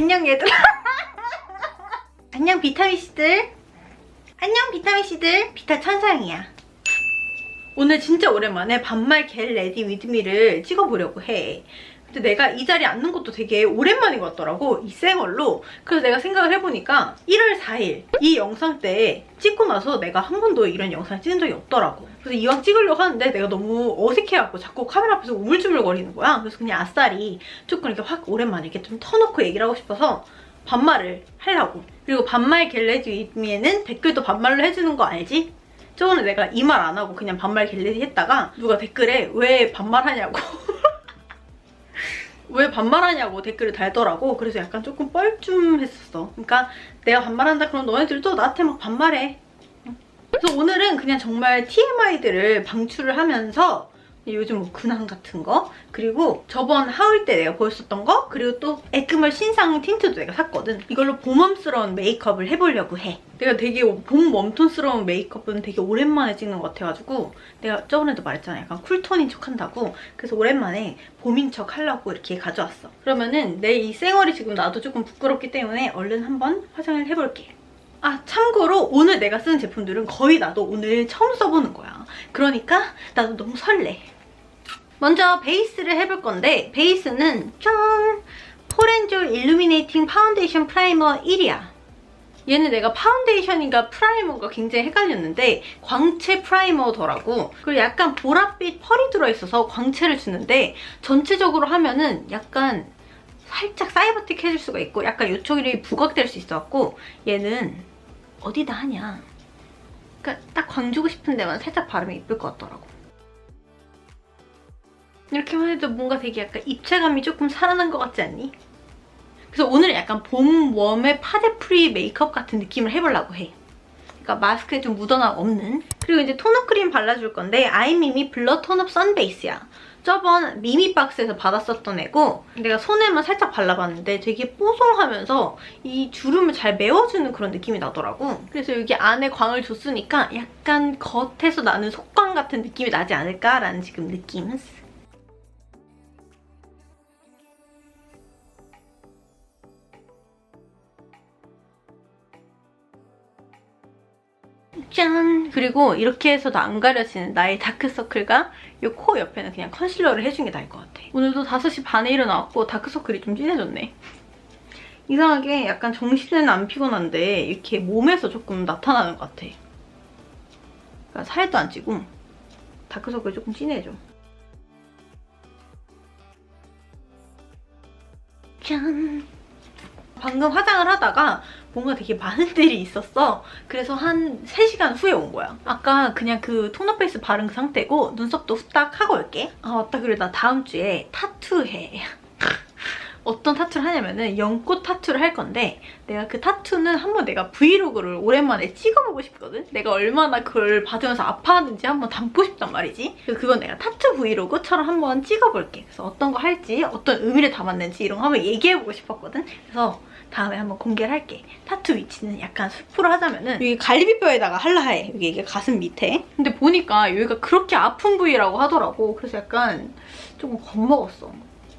안녕 얘들아. 안녕 비타민씨들. 안녕 비타민씨들. 비타 천상이야. 오늘 진짜 오랜만에 반말 겟 레디 위드미를 찍어보려고 해. 근데 내가 이 자리에 앉는 것도 되게 오랜만인 것 같더라고. 이 생얼로. 그래서 내가 생각을 해보니까 1월 4일 이 영상 때 찍고 나서 내가 한 번도 이런 영상을 찍은 적이 없더라고. 그래서 이왕 찍으려고 하는데 내가 너무 어색해갖고 자꾸 카메라 앞에서 우물쭈물거리는 거야. 그래서 그냥 아싸리 조금 이렇게 확 오랜만에 이렇게 좀 터놓고 얘기를 하고 싶어서 반말을 하려고. 그리고 반말 겟레디 위드미에는 댓글도 반말로 해주는 거 알지? 저번에 내가 이 말 안 하고 그냥 반말 겟레디 했다가 누가 댓글에 왜 반말하냐고 왜 반말하냐고 댓글을 달더라고. 그래서 약간 조금 뻘쭘했었어. 그러니까 내가 반말한다 그러면 너네들도 나한테 막 반말해. 응? 그래서 오늘은 그냥 정말 TMI들을 방출을 하면서 요즘 뭐 근황 같은 거? 그리고 저번 하울 때 내가 보였었던 거? 그리고 또 에크멀 신상 틴트도 내가 샀거든. 이걸로 봄웜스러운 메이크업을 해보려고 해. 내가 되게 봄 웜톤스러운 메이크업은 되게 오랜만에 찍는 것 같아가지고 내가 저번에도 말했잖아. 약간 쿨톤인 척 한다고. 그래서 오랜만에 봄인 척 하려고 이렇게 가져왔어. 그러면은 내 이 쌩얼이 지금 나도 조금 부끄럽기 때문에 얼른 한번 화장을 해볼게. 아 참고로 오늘 내가 쓰는 제품들은 거의 나도 오늘 처음 써보는 거야. 그러니까 나도 너무 설레 먼저 베이스를 해볼 건데 베이스는 짠! 포렌졸 일루미네이팅 파운데이션 프라이머 1이야. 얘는 내가 파운데이션인가 프라이머가 굉장히 헷갈렸는데 광채 프라이머더라고. 그리고 약간 보랏빛 펄이 들어있어서 광채를 주는데 전체적으로 하면은 약간 살짝 사이버틱 해줄 수가 있고 약간 요쪽이 부각될 수 있어갖고 얘는 어디다 하냐. 그러니까 딱 광주고 싶은 데만 살짝 바르면 이쁠 것 같더라고 이렇게만 해도 뭔가 되게 약간 입체감이 조금 살아난 것 같지 않니? 그래서 오늘 약간 봄 웜의 파데 프리 메이크업 같은 느낌을 해보려고 해. 그러니까 마스크에 좀 묻어남 없는. 그리고 이제 톤업 크림 발라줄 건데 아이미미 블러 톤업 선베이스야. 저번 미미 박스에서 받았었던 애고 내가 손에만 살짝 발라봤는데 되게 뽀송하면서 이 주름을 잘 메워주는 그런 느낌이 나더라고. 그래서 여기 안에 광을 줬으니까 약간 겉에서 나는 속광 같은 느낌이 나지 않을까라는 지금 느낌. 짠! 그리고 이렇게 해서도 안 가려지는 나의 다크서클과 이 코 옆에는 그냥 컨실러를 해준 게 나을 것 같아. 오늘도 5시 반에 일어나왔고 다크서클이 좀 진해졌네. 이상하게 약간 정신은 안 피곤한데 이렇게 몸에서 조금 나타나는 것 같아. 그러니까 살도 안 찌고 다크서클이 조금 진해져. 짠! 방금 화장을 하다가 뭔가 되게 많은 일이 있었어. 그래서 한 3시간 후에 온 거야. 아까 그냥 그 톤업 베이스 바른 그 상태고 눈썹도 후딱 하고 올게. 아 맞다. 그리고 나 다음 주에 타투해. 어떤 타투를 하냐면은 연꽃 타투를 할 건데 내가 그 타투는 한번 내가 브이로그를 오랜만에 찍어보고 싶거든? 내가 얼마나 그걸 받으면서 아파하는지 한번 담고 싶단 말이지. 그래서 그건 내가 타투 브이로그처럼 한번 찍어볼게. 그래서 어떤 거 할지, 어떤 의미를 담았는지 이런 거 한번 얘기해보고 싶었거든? 그래서 다음에 한번 공개를 할게. 타투 위치는 약간 숲으로 하자면은 여기 갈비뼈에다가 할라 해. 여기 이게 가슴 밑에. 근데 보니까 여기가 그렇게 아픈 부위라고 하더라고. 그래서 약간 조금 겁먹었어.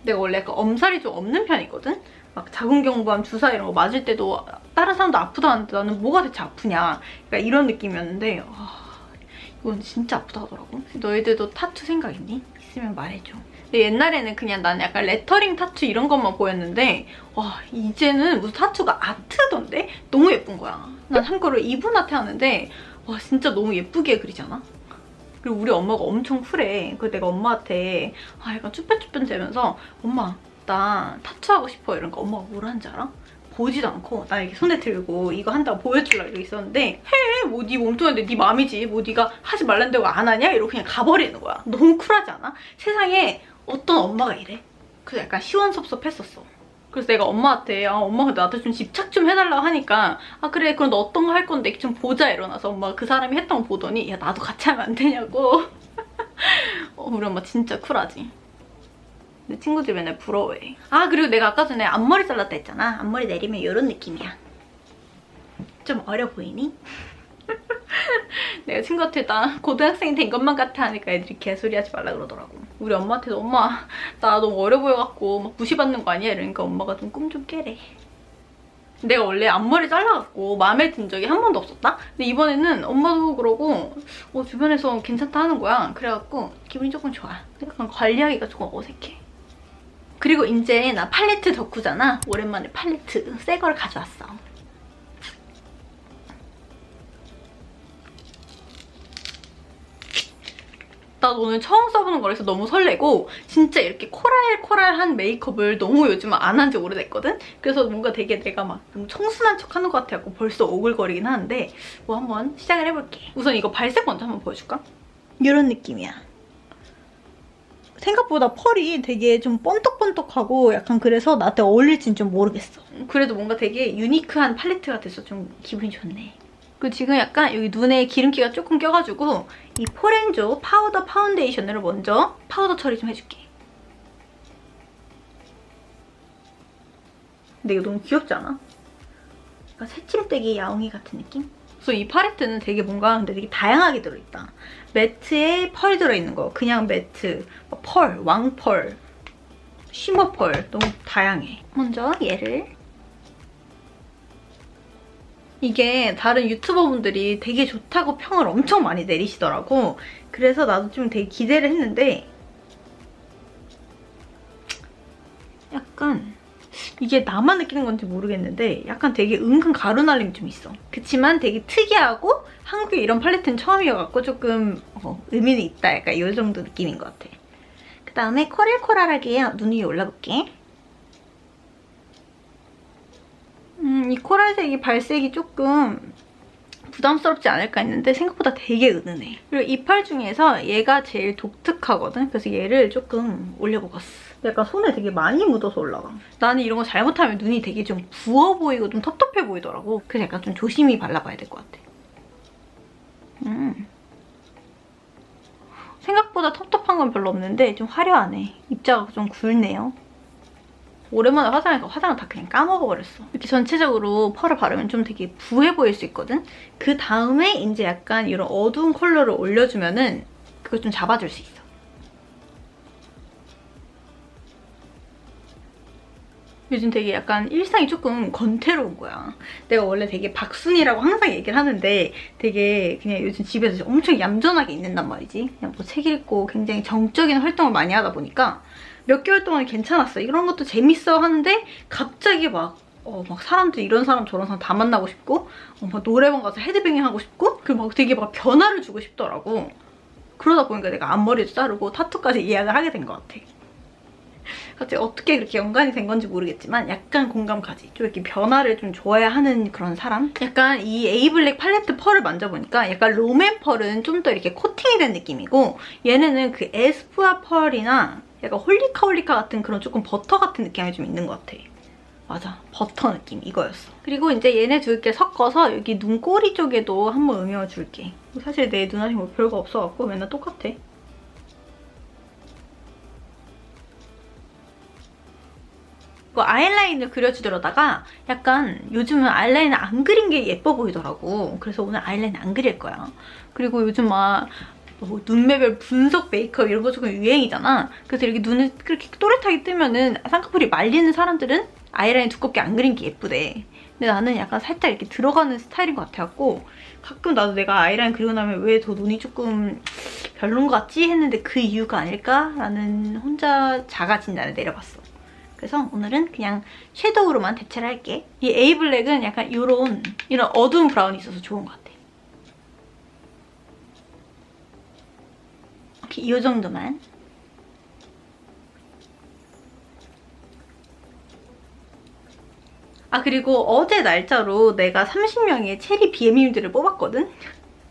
내가 원래 약간 엄살이 좀 없는 편이거든? 막 자궁경부암 주사 이런 거 맞을 때도 다른 사람도 아프다는데 나는 뭐가 대체 아프냐. 그러니까 이런 느낌이었는데 아, 이건 진짜 아프다 하더라고. 너희들도 타투 생각 있니? 있으면 말해줘. 근데 옛날에는 그냥 나는 약간 레터링 타투 이런 것만 보였는데 와 이제는 무슨 타투가 아트던데? 너무 예쁜 거야. 난 참고로 이분 아트 하는데 와 진짜 너무 예쁘게 그리잖아? 그리고 우리 엄마가 엄청 쿨해. 그래서 내가 엄마한테 아 약간 쭈뼛쭈뼛 대면서 엄마 나 타투하고 싶어 이러니까 엄마가 뭐라는지 알아? 보지도 않고 나 이렇게 손에 들고 이거 한다고 보여주려고 이러고 있었는데 해! 뭐 네 몸통인데 네 맘이지 뭐 네가 하지 말란다고 안 하냐? 이러고 그냥 가버리는 거야. 너무 쿨하지 않아? 세상에 어떤 엄마가 이래? 그래서 약간 시원섭섭했었어. 그래서 내가 엄마한테 아 엄마가 나한테 좀 집착 좀 해달라고 하니까 아 그래 그럼 너 어떤 거 할 건데? 좀 보자 이러나서 엄마가 그 사람이 했던 거 보더니 야 나도 같이 하면 안 되냐고. 어, 우리 엄마 진짜 쿨하지. 내 친구들 맨날 부러워해. 아 그리고 내가 아까 전에 앞머리 잘랐다 했잖아. 앞머리 내리면 이런 느낌이야. 좀 어려 보이니? 내가 친구한테 나 고등학생이 된 것만 같아 하니까 애들이 개소리 하지 말라 그러더라고. 우리 엄마한테도 엄마 나 너무 어려 보여갖고 막 무시받는 거 아니야? 이러니까 엄마가 좀 꿈 좀 깨래. 내가 원래 앞머리 잘라갖고 마음에 든 적이 한 번도 없었다? 근데 이번에는 엄마도 그러고 어, 주변에서 괜찮다 하는 거야. 그래갖고 기분이 조금 좋아. 약간 관리하기가 조금 어색해. 그리고 이제 나 팔레트 덕후잖아. 오랜만에 팔레트 새 걸 가져왔어. 나 오늘 처음 써보는 거라서 너무 설레고 진짜 이렇게 코랄코랄한 메이크업을 너무 요즘 안 한 지 오래됐거든? 그래서 뭔가 되게 내가 막 청순한 척 하는 것 같아갖고 벌써 오글거리긴 하는데 뭐 한번 시작을 해볼게. 우선 이거 발색 먼저 한번 보여줄까? 이런 느낌이야. 생각보다 펄이 되게 좀 번떡번떡하고 약간 그래서 나한테 어울릴진 좀 모르겠어. 그래도 뭔가 되게 유니크한 팔레트가 돼서 좀 기분이 좋네. 그리고 지금 약간 여기 눈에 기름기가 조금 껴가지고 이 포렌조 파우더 파운데이션으로 먼저 파우더 처리 좀 해줄게. 근데 이거 너무 귀엽지 않아? 약간 새침대기 야옹이 같은 느낌? 그래서 이 팔레트는 되게 뭔가 근데 되게 다양하게 들어있다. 매트에 펄이 들어있는 거, 그냥 매트, 뭐 펄, 왕펄, 쉬머 펄 너무 다양해. 먼저 얘를 이게 다른 유튜버분들이 되게 좋다고 평을 엄청 많이 내리시더라고. 그래서 나도 좀 되게 기대를 했는데 약간 이게 나만 느끼는 건지 모르겠는데 약간 되게 은근 가루날림이 좀 있어. 그치만 되게 특이하고 한국에 이런 팔레트는 처음이어갖고 조금 어, 의미는 있다. 약간 이 정도 느낌인 것 같아. 그 다음에 코랄코랄하게 눈 위에 올라볼게. 음, 이 코랄색이 발색이 조금 부담스럽지 않을까 했는데 생각보다 되게 은은해. 그리고 이팔 중에서 얘가 제일 독특하거든? 그래서 얘를 조금 올려먹었어. 약간 손에 되게 많이 묻어서 올라가. 나는 이런 거 잘못하면 눈이 되게 좀 부어 보이고 좀 텁텁해 보이더라고. 그래서 약간 좀 조심히 발라봐야 될 것 같아. 음. 생각보다 텁텁한 건 별로 없는데 좀 화려하네. 입자가 좀 굵네요. 오랜만에 화장해서 화장을 다 그냥 까먹어버렸어. 이렇게 전체적으로 펄을 바르면 좀 되게 부해 보일 수 있거든? 그 다음에 이제 약간 이런 어두운 컬러를 올려주면은 그걸 좀 잡아줄 수 있어. 요즘 되게 약간 일상이 조금 건태로운 거야. 내가 원래 되게 박순이라고 항상 얘기를 하는데 되게 그냥 요즘 집에서 엄청 얌전하게 있는단 말이지. 그냥 뭐 책 읽고 굉장히 정적인 활동을 많이 하다 보니까 몇 개월 동안 괜찮았어. 이런 것도 재밌어 하는데 갑자기 막 어, 막 사람들 이런 사람 저런 사람 다 만나고 싶고 어, 막 노래방 가서 헤드뱅잉 하고 싶고 그리고 막 되게 막 변화를 주고 싶더라고. 그러다 보니까 내가 앞머리도 자르고 타투까지 예약을 하게 된 것 같아. 갑자기 어떻게 그렇게 연관이 된 건지 모르겠지만 약간 공감 가지. 좀 이렇게 변화를 좀 좋아야 하는 그런 사람? 약간 이 에이블랙 팔레트 펄을 만져보니까 약간 롬앤 펄은 좀 더 이렇게 코팅이 된 느낌이고 얘네는 그 에스쁘아 펄이나 약간 홀리카 홀리카 같은 그런 조금 버터 같은 느낌이 좀 있는 것 같아. 맞아. 버터 느낌 이거였어. 그리고 이제 얘네 두 개 섞어서 여기 눈꼬리 쪽에도 한번 음영줄게. 사실 내 눈알이 뭐 별거 없어갖고 맨날 똑같아. 그 아이라인을 그려주려다가 약간 요즘은 아이라인 안 그린 게 예뻐 보이더라고. 그래서 오늘 아이라인 안 그릴 거야. 그리고 요즘 막 뭐 눈매별 분석 메이크업 이런 거 조금 유행이잖아. 그래서 이렇게 눈을 그렇게 또렷하게 뜨면은 쌍꺼풀이 말리는 사람들은 아이라인 두껍게 안 그린 게 예쁘대. 근데 나는 약간 살짝 이렇게 들어가는 스타일인 것 같아갖고 가끔 나도 내가 아이라인 그리고 나면 왜더 눈이 조금 별론 것 같지 했는데 그 이유가 아닐까라는 혼자 자가 진단을 내려봤어. 그래서 오늘은 그냥 섀도우로만 대체를 할게. 이 에이블랙은 약간 이런 이런 어두운 브라운이 있어서 좋은 것 같아. 이렇게 이 정도만. 아 그리고 어제 날짜로 내가 30명의 체리 BM님들을 뽑았거든?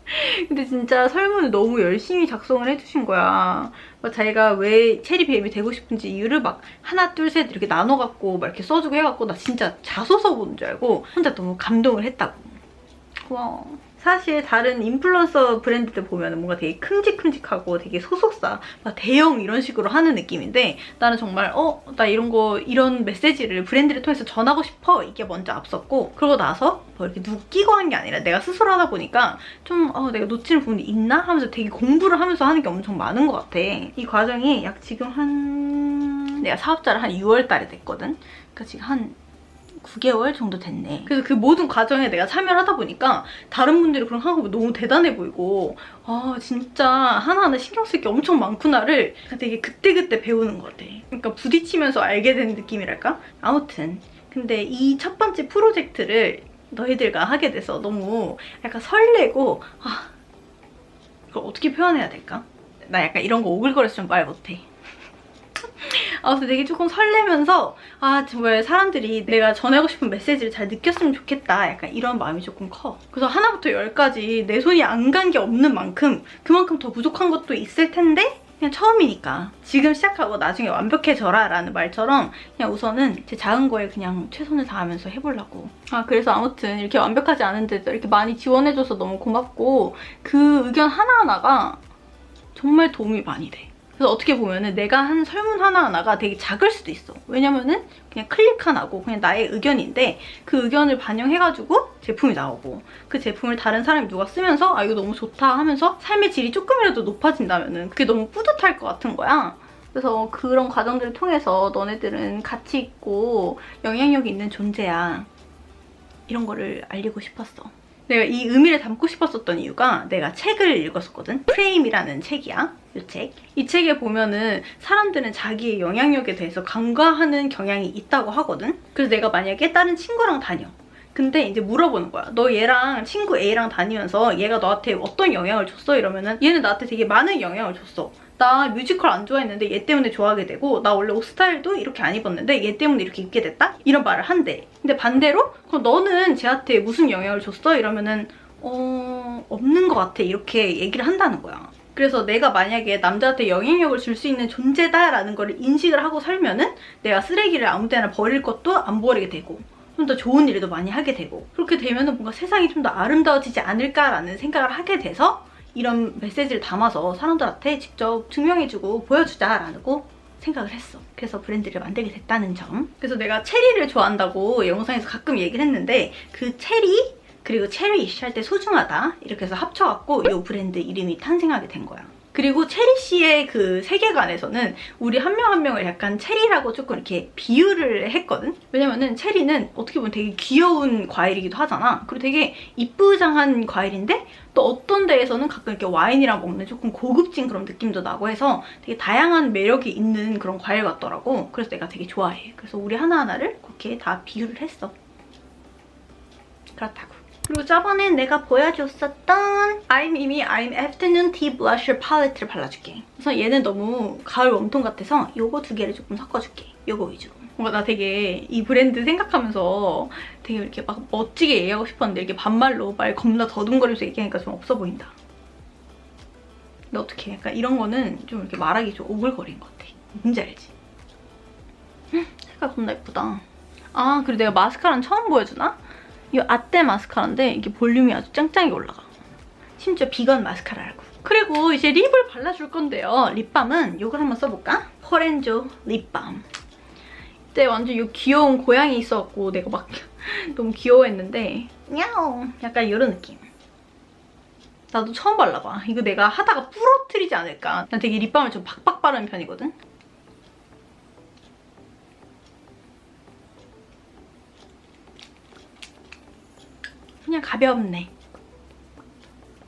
근데 진짜 설문을 너무 열심히 작성을 해주신 거야. 막 자기가 왜 체리 BM이 되고 싶은지 이유를 막 하나 둘 셋 이렇게 나눠갖고 막 이렇게 써주고 해갖고 나 진짜 자소서 보는 줄 알고 혼자 너무 감동을 했다고. 고마워. 사실 다른 인플루언서 브랜드들 보면 뭔가 되게 큼직큼직하고 되게 소속사, 막 대형 이런 식으로 하는 느낌인데 나는 정말 어? 나 이런 거, 이런 메시지를 브랜드를 통해서 전하고 싶어 이게 먼저 앞섰고 그러고 나서 뭐 이렇게 누구 끼고 한 게 아니라 내가 스스로 하다 보니까 좀 어, 내가 놓치는 부분이 있나? 하면서 되게 공부를 하면서 하는 게 엄청 많은 것 같아. 이 과정이 약 지금 한... 내가 사업자를 한 6월 달에 됐거든? 그러니까 지금 한 9개월 정도 됐네. 그래서 그 모든 과정에 내가 참여를 하다 보니까 다른 분들이 그런 거 하고 너무 대단해 보이고 아 진짜 하나하나 신경 쓸 게 엄청 많구나를 되게 그때그때 배우는 것 같아. 그러니까 부딪히면서 알게 된 느낌이랄까? 아무튼 근데 이 첫 번째 프로젝트를 너희들과 하게 돼서 너무 약간 설레고 아 이걸 어떻게 표현해야 될까? 나 약간 이런 거 오글거려서 좀 말 못해. 아무튼 되게 조금 설레면서 아 정말 사람들이 내가 전하고 싶은 메시지를 잘 느꼈으면 좋겠다. 약간 이런 마음이 조금 커. 그래서 하나부터 열까지 내 손이 안 간 게 없는 만큼 그만큼 더 부족한 것도 있을 텐데 그냥 처음이니까 지금 시작하고 나중에 완벽해져라 라는 말처럼 그냥 우선은 제 작은 거에 그냥 최선을 다하면서 해보려고. 아 그래서 아무튼 이렇게 완벽하지 않은데도 이렇게 많이 지원해줘서 너무 고맙고 그 의견 하나하나가 정말 도움이 많이 돼 그래서 어떻게 보면은 내가 한 설문 하나하나가 되게 작을 수도 있어. 왜냐면은 그냥 클릭 하나고 그냥 나의 의견인데 그 의견을 반영해가지고 제품이 나오고 그 제품을 다른 사람이 누가 쓰면서 아 이거 너무 좋다 하면서 삶의 질이 조금이라도 높아진다면은 그게 너무 뿌듯할 것 같은 거야. 그래서 그런 과정들을 통해서 너네들은 가치 있고 영향력이 있는 존재야. 이런 거를 알리고 싶었어. 내가 이 의미를 담고 싶었었던 이유가 내가 책을 읽었었거든. 프레임이라는 책이야. 이 책. 이 책에 보면은 사람들은 자기의 영향력에 대해서 간과하는 경향이 있다고 하거든. 그래서 내가 만약에 다른 친구랑 다녀. 근데 이제 물어보는 거야. 너 얘랑 친구 A랑 다니면서 얘가 너한테 어떤 영향을 줬어? 이러면은 얘는 나한테 되게 많은 영향을 줬어. 나 뮤지컬 안 좋아했는데 얘 때문에 좋아하게 되고 나 원래 옷 스타일도 이렇게 안 입었는데 얘 때문에 이렇게 입게 됐다? 이런 말을 한대. 근데 반대로 그럼 너는 쟤한테 무슨 영향을 줬어? 이러면은 어... 없는 것 같아. 이렇게 얘기를 한다는 거야. 그래서 내가 만약에 남자한테 영향력을 줄 수 있는 존재다라는 걸 인식을 하고 살면은 내가 쓰레기를 아무 데나 버릴 것도 안 버리게 되고 좀 더 좋은 일도 많이 하게 되고 그렇게 되면은 뭔가 세상이 좀 더 아름다워지지 않을까라는 생각을 하게 돼서 이런 메시지를 담아서 사람들한테 직접 증명해주고 보여주자라고 생각을 했어. 그래서 브랜드를 만들게 됐다는 점. 그래서 내가 체리를 좋아한다고 영상에서 가끔 얘기를 했는데 그 체리 그리고 체리쉬 할때 소중하다 이렇게 해서 합쳐갖고 이 브랜드 이름이 탄생하게 된 거야. 그리고 체리 씨의 그 세계관에서는 우리 한명한 명을 약간 체리라고 조금 이렇게 비유를 했거든? 왜냐면은 체리는 어떻게 보면 되게 귀여운 과일이기도 하잖아. 그리고 되게 이쁘장한 과일인데 또 어떤 데에서는 가끔 이렇게 와인이랑 먹는 조금 고급진 그런 느낌도 나고 해서 되게 다양한 매력이 있는 그런 과일 같더라고. 그래서 내가 되게 좋아해. 그래서 우리 하나하나를 그렇게 다 비유를 했어. 그렇다고. 그리고 저번에 내가 보여줬었던 I'm 이미 I'm Afternoon Tea Blusher 팔레트를 발라줄게. 그래서 얘는 너무 가을 웜톤 같아서 요거 두 개를 조금 섞어줄게. 요거 위주로. 뭔가 나 되게 이 브랜드 생각하면서 되게 이렇게 막 멋지게 얘기하고 싶었는데 이렇게 반말로 말 겁나 더듬거리면서 얘기하니까 좀 없어 보인다. 근데 어떻게 약간 이런 거는 좀 이렇게 말하기 좀 오글거리는 것 같아. 뭔지 알지? 헉, 색깔 겁나 예쁘다. 아 그리고 내가 마스카라는 처음 보여주나? 이 아떼 마스카라인데 이게 볼륨이 아주 짱짱하게 올라가. 심지어 비건 마스카라라고. 그리고 이제 립을 발라줄 건데요. 립밤은 이걸 한번 써볼까? 포렌조 립밤. 이때 완전 이 귀여운 고양이 있어갖고 내가 막 너무 귀여워했는데 야옹 약간 이런 느낌. 나도 처음 발라봐. 이거 내가 하다가 부러뜨리지 않을까. 난 되게 립밤을 좀 팍팍 바르는 편이거든. 그냥 가볍네.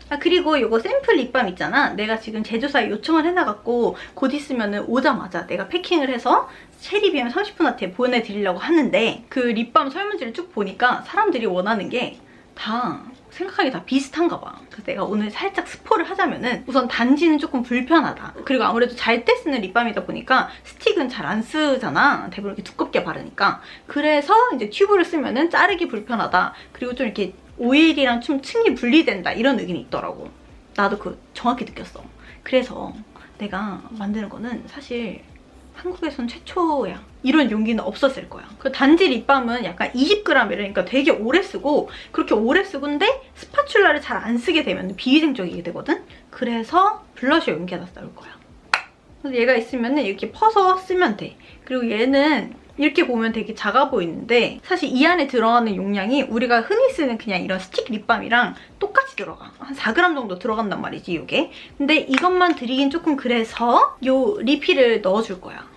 아 그리고 이거 샘플 립밤 있잖아. 내가 지금 제조사에 요청을 해놔갖고 곧 있으면 오자마자 내가 패킹을 해서 체리 비엠 30분 한테 보내드리려고 하는데 그 립밤 설문지를 쭉 보니까 사람들이 원하는 게 다 생각하기 다 비슷한가 봐. 그래서 내가 오늘 살짝 스포를 하자면은 우선 단지는 조금 불편하다. 그리고 아무래도 잘 때 쓰는 립밤이다 보니까 스틱은 잘 안 쓰잖아. 대부분 이렇게 두껍게 바르니까. 그래서 이제 튜브를 쓰면은 자르기 불편하다. 그리고 좀 이렇게 오일이랑 좀 층이 분리된다 이런 의견이 있더라고. 나도 그 정확히 느꼈어. 그래서 내가 만드는 거는 사실 한국에선 최초야. 이런 용기는 없었을 거야. 그 단지 립밤은 약간 20g 이러니까 되게 오래 쓰고 그렇게 오래 쓰고인데 스파츌라를 잘 안 쓰게 되면 비위생적이게 되거든? 그래서 블러셔 용기 하나 써올 거야. 얘가 있으면 이렇게 퍼서 쓰면 돼. 그리고 얘는 이렇게 보면 되게 작아 보이는데 사실 이 안에 들어가는 용량이 우리가 흔히 쓰는 그냥 이런 스틱 립밤이랑 똑같이 들어가. 한 4g 정도 들어간단 말이지, 이게. 근데 이것만 드리긴 조금 그래서 요 리필을 넣어줄 거야.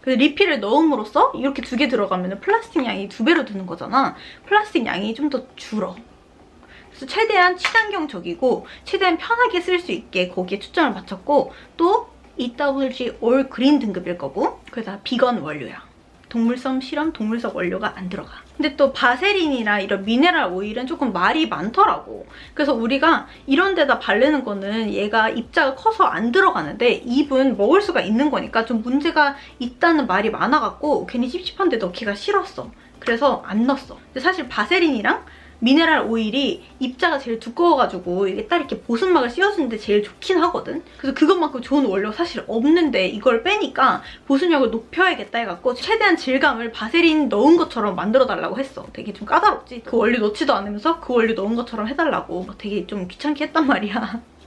그래서 리필을 넣음으로써 이렇게 두 개 들어가면 플라스틱 양이 두 배로 드는 거잖아. 플라스틱 양이 좀 더 줄어. 그래서 최대한 친환경적이고 최대한 편하게 쓸 수 있게 거기에 초점을 맞췄고 또 EWG 올 그린 등급일 거고 그래서 다 비건 원료야. 동물성 실험, 동물성 원료가 안 들어가. 근데 또 바세린이나 이런 미네랄 오일은 조금 말이 많더라고. 그래서 우리가 이런 데다 바르는 거는 얘가 입자가 커서 안 들어가는데 잎은 먹을 수가 있는 거니까 좀 문제가 있다는 말이 많아갖고 괜히 찝찝한데 넣기가 싫었어. 그래서 안 넣었어. 근데 사실 바세린이랑 미네랄 오일이 입자가 제일 두꺼워가지고 이게 딱 이렇게 보습막을 씌워주는데 제일 좋긴 하거든. 그래서 그것만큼 좋은 원료가 사실 없는데 이걸 빼니까 보습력을 높여야겠다 해갖고 최대한 질감을 바세린 넣은 것처럼 만들어달라고 했어. 되게 좀 까다롭지? 그 원료 넣지도 않으면서 그 원료 넣은 것처럼 해달라고 막 되게 좀 귀찮게 했단 말이야.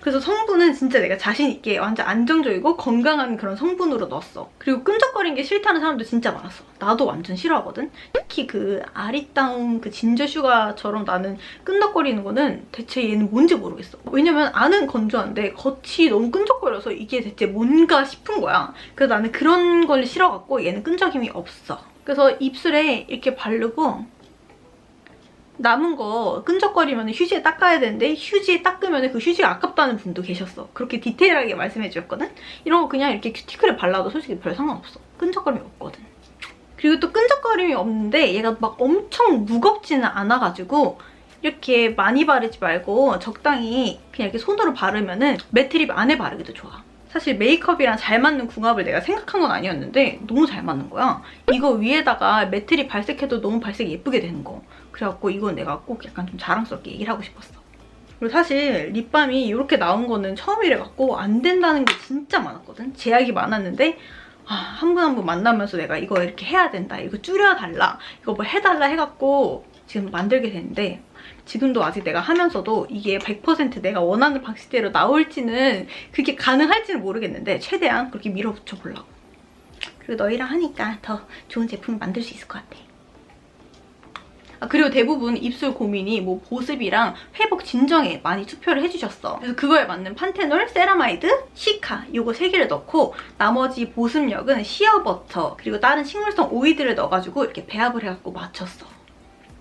그래서 성분은 진짜 내가 자신 있게 완전 안정적이고 건강한 그런 성분으로 넣었어. 그리고 끈적거리는 게 싫다는 사람도 진짜 많았어. 나도 완전 싫어하거든. 특히 그 아리따움 그 진저 슈가처럼 나는 끈적거리는 거는 대체 얘는 뭔지 모르겠어. 왜냐면 안은 건조한데 겉이 너무 끈적거려서 이게 대체 뭔가 싶은 거야. 그래서 나는 그런 걸 싫어갖고 얘는 끈적임이 없어. 그래서 입술에 이렇게 바르고 남은 거 끈적거리면 휴지에 닦아야 되는데 휴지에 닦으면 그 휴지가 아깝다는 분도 계셨어. 그렇게 디테일하게 말씀해 주셨거든? 이런 거 그냥 이렇게 큐티클에 발라도 솔직히 별 상관없어. 끈적거림이 없거든. 그리고 또 끈적거림이 없는데 얘가 막 엄청 무겁지는 않아가지고 이렇게 많이 바르지 말고 적당히 그냥 이렇게 손으로 바르면 은 매트립 안에 바르기도 좋아. 사실 메이크업이랑 잘 맞는 궁합을 내가 생각한 건 아니었는데 너무 잘 맞는 거야. 이거 위에다가 매트립 발색해도 너무 발색이 예쁘게 되는 거. 그래갖고 이건 내가 꼭 약간 좀 자랑스럽게 얘기를 하고 싶었어. 그리고 사실 립밤이 이렇게 나온 거는 처음이래갖고 안 된다는 게 진짜 많았거든. 제약이 많았는데 아, 한분 한 분 만나면서 내가 이거 이렇게 해야 된다. 이거 줄여달라. 이거 뭐 해달라 해갖고 지금 만들게 됐는데 지금도 아직 내가 하면서도 이게 100% 내가 원하는 방식대로 나올지는 그게 가능할지는 모르겠는데 최대한 그렇게 밀어붙여 보려고. 그리고 너희랑 하니까 더 좋은 제품을 만들 수 있을 것 같아. 아, 그리고 대부분 입술 고민이 뭐 보습이랑 회복 진정에 많이 투표를 해주셨어. 그래서 그거에 맞는 판테놀, 세라마이드, 시카 요거 세 개를 넣고 나머지 보습력은 시어버터 그리고 다른 식물성 오일들을 넣어가지고 이렇게 배합을 해갖고 맞췄어.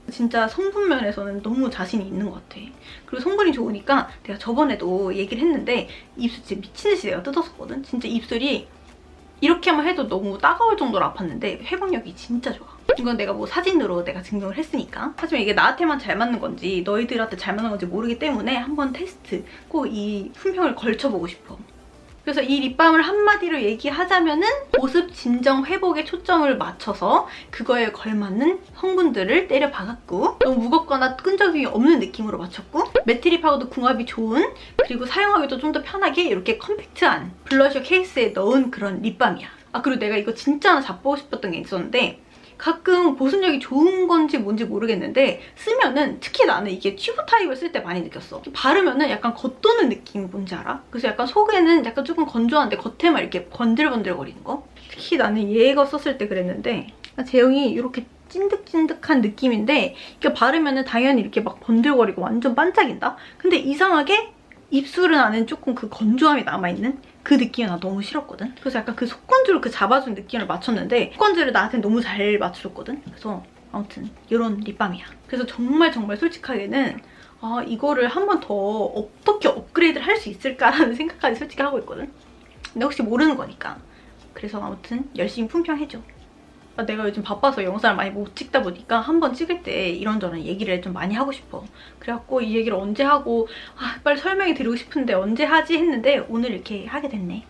진짜 성분 면에서는 너무 자신이 있는 것 같아. 그리고 성분이 좋으니까 내가 저번에도 얘기를 했는데 입술 진짜 미친 듯이 내가 뜯었었거든. 진짜 입술이 이렇게만 해도 너무 따가울 정도로 아팠는데 회복력이 진짜 좋아. 이건 내가 뭐 사진으로 내가 증명을 했으니까. 하지만 이게 나한테만 잘 맞는 건지 너희들한테 잘 맞는 건지 모르기 때문에 한번 테스트 꼭 이 품평을 걸쳐보고 싶어. 그래서 이 립밤을 한마디로 얘기하자면은 보습 진정 회복에 초점을 맞춰서 그거에 걸맞는 성분들을 때려 박았고 너무 무겁거나 끈적임이 없는 느낌으로 맞췄고 매트 립하고도 궁합이 좋은 그리고 사용하기도 좀 더 편하게 이렇게 컴팩트한 블러셔 케이스에 넣은 그런 립밤이야. 아 그리고 내가 이거 진짜 하나 잡보고 싶었던 게 있었는데 가끔 보습력이 좋은 건지 뭔지 모르겠는데 쓰면은 특히 나는 이게 튜브 타입을 쓸 때 많이 느꼈어. 바르면은 약간 겉도는 느낌이 뭔지 알아? 그래서 약간 속에는 약간 조금 건조한데 겉에만 이렇게 건들건들거리는 거? 특히 나는 얘가 썼을 때 그랬는데 제형이 이렇게 찐득찐득한 느낌인데 이게 바르면은 당연히 이렇게 막 번들거리고 완전 반짝인다? 근데 이상하게 입술은 안에 조금 그 건조함이 남아있는 그 느낌이 나 너무 싫었거든. 그래서 약간 그 속건조를 그 잡아준 느낌을 맞췄는데 속건조를 나한테 너무 잘 맞춰줬거든. 그래서 아무튼 이런 립밤이야. 그래서 정말 정말 솔직하게는 아 이거를 한 번 더 어떻게 업그레이드를 할 수 있을까라는 생각까지 솔직히 하고 있거든. 근데 혹시 모르는 거니까. 그래서 아무튼 열심히 품평해줘. 아, 내가 요즘 바빠서 영상을 많이 못 찍다 보니까 한 번 찍을 때 이런저런 얘기를 좀 많이 하고 싶어. 그래갖고 이 얘기를 언제 하고 아, 빨리 설명해 드리고 싶은데 언제 하지 했는데 오늘 이렇게 하게 됐네.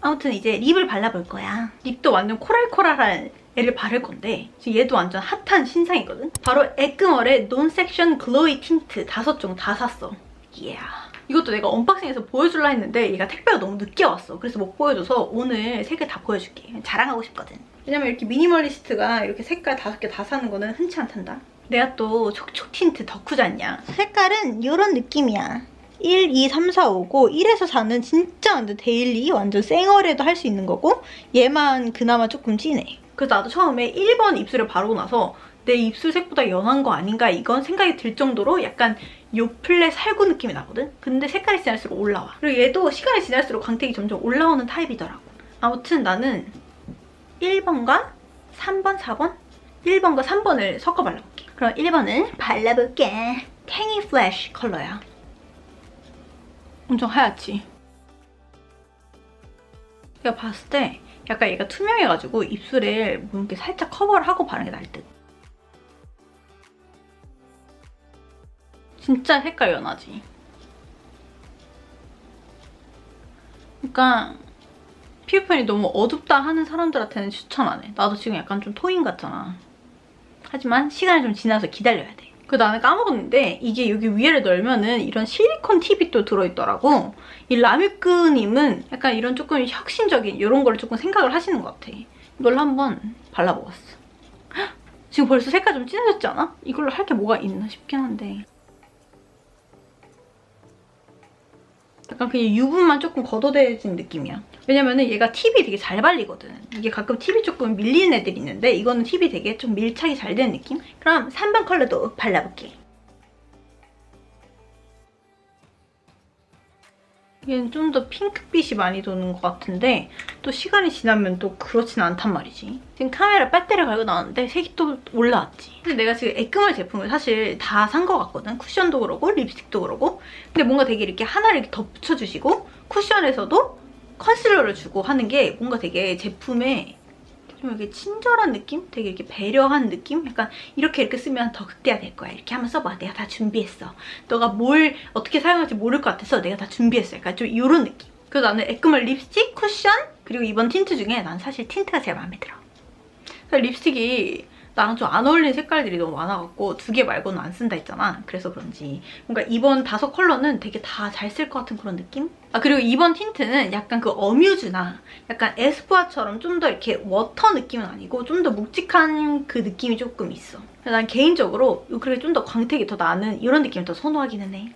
아무튼 이제 립을 발라볼 거야. 립도 완전 코랄코랄한 얘를 바를 건데 지금 얘도 완전 핫한 신상이거든? 바로 에크멀의 논섹션 글로이 틴트 다섯 종 다 샀어. 이야. 이것도 내가 언박싱해서 보여줄라 했는데 얘가 택배가 너무 늦게 왔어. 그래서 못 보여줘서 오늘 세 개 다 보여줄게. 자랑하고 싶거든. 왜냐면 이렇게 미니멀리스트가 이렇게 색깔 다섯 개 다 사는 거는 흔치 않단다. 내가 또 촉촉 틴트 덕후잖냐. 색깔은 이런 느낌이야. 1, 2, 3, 4, 5고 1에서 4는 진짜 완전 데일리 완전 생얼에도 할 수 있는 거고 얘만 그나마 조금 진해. 그래서 나도 처음에 1번 입술을 바르고 나서 내 입술 색보다 연한 거 아닌가 이건 생각이 들 정도로 약간 요플레 살구 느낌이 나거든? 근데 색깔이 지날수록 올라와. 그리고 얘도 시간이 지날수록 광택이 점점 올라오는 타입이더라고. 아무튼 나는 1번과 3번, 4번? 1번과 3번을 섞어 발라볼게. 그럼 1번을 발라볼게. 탱이 플래시 컬러야. 엄청 하얗지? 내가 봤을 때 약간 얘가 투명해가지고 입술에 뭐 이렇게 살짝 커버를 하고 바르는 게 나을 듯. 진짜 색깔 연하지? 그러니까 피부톤이 너무 어둡다 하는 사람들한테는 추천 안 해. 나도 지금 약간 좀 토인 같잖아. 하지만 시간이 좀 지나서 기다려야 돼. 그 나는 까먹었는데 이게 여기 위에를 넣으면은 이런 실리콘 팁이 또 들어있더라고. 이 라뮤크님은 약간 이런 조금 혁신적인 이런 걸 조금 생각을 하시는 것 같아. 이걸로 한번 발라보았어. 헉! 지금 벌써 색깔 좀 진해졌지 않아? 이걸로 할 게 뭐가 있나 싶긴 한데. 약간 그냥 유분만 조금 걷어대진 느낌이야. 왜냐면은 얘가 팁이 되게 잘 발리거든. 이게 가끔 팁이 조금 밀리는 애들이 있는데 이거는 팁이 되게 좀 밀착이 잘 되는 느낌? 그럼 3번 컬러도 발라볼게. 얘는 좀 더 핑크빛이 많이 도는 것 같은데 또 시간이 지나면 또 그렇진 않단 말이지. 지금 카메라 배터리 갈고 나왔는데 색이 또 올라왔지. 근데 내가 지금 애끄멀 제품을 사실 다 산 것 같거든. 쿠션도 그러고 립스틱도 그러고. 근데 뭔가 되게 이렇게 하나를 이렇게 덧붙여주시고 쿠션에서도 컨실러를 주고 하는 게 뭔가 되게 제품에 좀 이렇게 친절한 느낌? 되게 이렇게 배려한 느낌? 약간 이렇게 이렇게 쓰면 더 극대화 될 거야. 이렇게 한번 써봐. 내가 다 준비했어. 너가 뭘 어떻게 사용할지 모를 것 같아서 내가 다 준비했어. 약간 좀 이런 느낌. 그래서 나는 애끄멀 립스틱, 쿠션, 그리고 이번 틴트 중에 난 사실 틴트가 제일 마음에 들어. 립스틱이 나랑 좀 안 어울리는 색깔들이 너무 많아갖고 두 개 말고는 안 쓴다 했잖아. 그래서 그런지 뭔가 이번 다섯 컬러는 되게 다 잘 쓸 것 같은 그런 느낌? 아 그리고 이번 틴트는 약간 그 어뮤즈나 약간 에스쁘아처럼 좀 더 이렇게 워터 느낌은 아니고 좀 더 묵직한 그 느낌이 조금 있어. 난 개인적으로 그래 좀더 광택이 더 나는 이런 느낌을 더 선호하기는 해.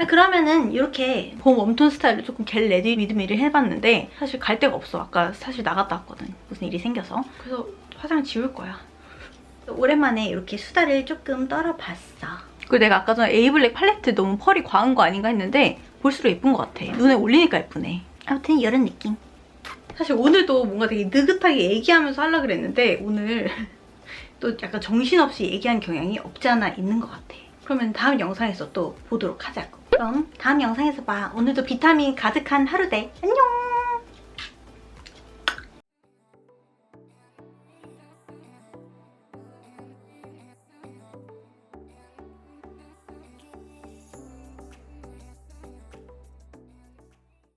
아, 그러면은 이렇게 봄 웜톤 스타일로 조금 겟 레디 위드미를 해봤는데 사실 갈 데가 없어. 아까 사실 나갔다 왔거든. 무슨 일이 생겨서. 그래서 화장 지울 거야. 오랜만에 이렇게 수다를 조금 떨어봤어. 그리고 내가 아까 전에 에이블랙 팔레트 너무 펄이 과한 거 아닌가 했는데 볼수록 예쁜 것 같아. 눈에 올리니까 예쁘네. 아무튼 이런 느낌. 사실 오늘도 뭔가 되게 느긋하게 얘기하면서 하려고 그랬는데 오늘 또 약간 정신없이 얘기한 경향이 없지 않아 있는 것 같아. 그러면 다음 영상에서 또 보도록 하자고. 그럼 다음 영상에서 봐. 오늘도 비타민 가득한 하루 돼. 안녕!